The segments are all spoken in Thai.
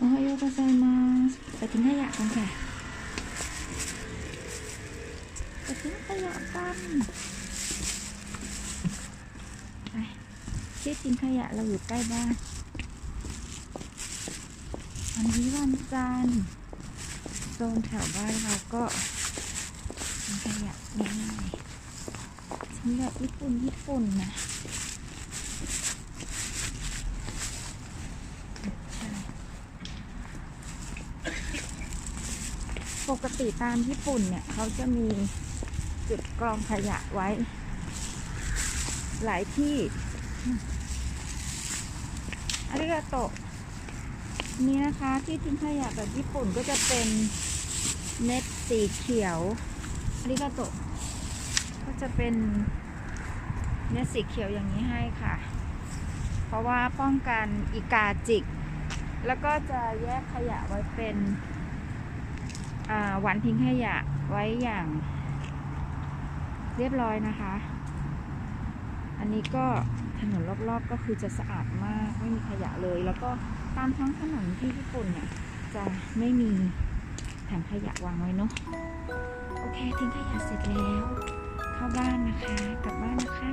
โอไฮโอโกไซมาไปทิ้งขยะกันค่ะไปทิ้งขยะกันไปที่ทิ้งขยะเราอยู่ใกล้บ้านวันนี้วันจันทร์โซนแถวบ้านเราก็ทิ้งขยะง่ายๆทิ้งแบบญี่ปุ่นญี่ปุ่นนะ ปกติตามญี่ปุ่นเนี่ย เขาจะมีจุดกรองขยะไว้ หลายที่อาริกาโตะนี่นะคะที่ทิ้งขยะแบบญี่ปุ่นก็จะเป็นเน็ตสีเขียวอาริกาโตะก็จะเป็นเน็ตสีเขียวอย่างนี้ให้ค่ะ เพราะว่าป้องกันอีกาจิก แล้วก็จะแยกขยะไว้เป็น อ่าวันทิ้งขยะไว้อย่าง เรียบร้อยนะคะ อันนี้ก็ถนนรอบๆก็คือจะสะอาดมากไม่มีขยะเลย แล้วก็ตามท้องถนนที่ญี่ปุ่นเนี่ยจะไม่มีถังขยะวางไว้เนาะโอเคทิ้งขยะเสร็จแล้ว เข้าบ้านนะคะ กลับบ้านนะคะ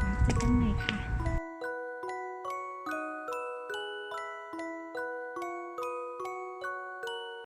แล้วเจอกันใหม่ค่ะ